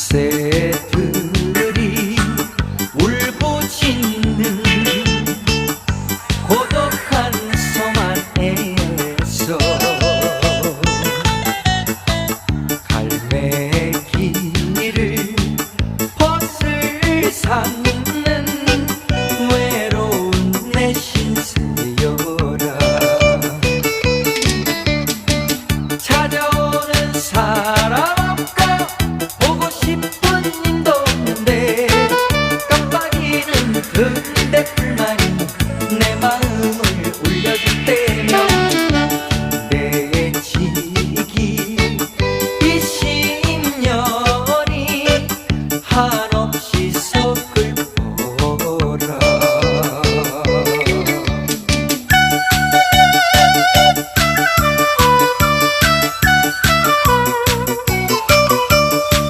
새들이 울고 짖는 고독한 소만에서 갈매기를 벗을 산 근데 불만이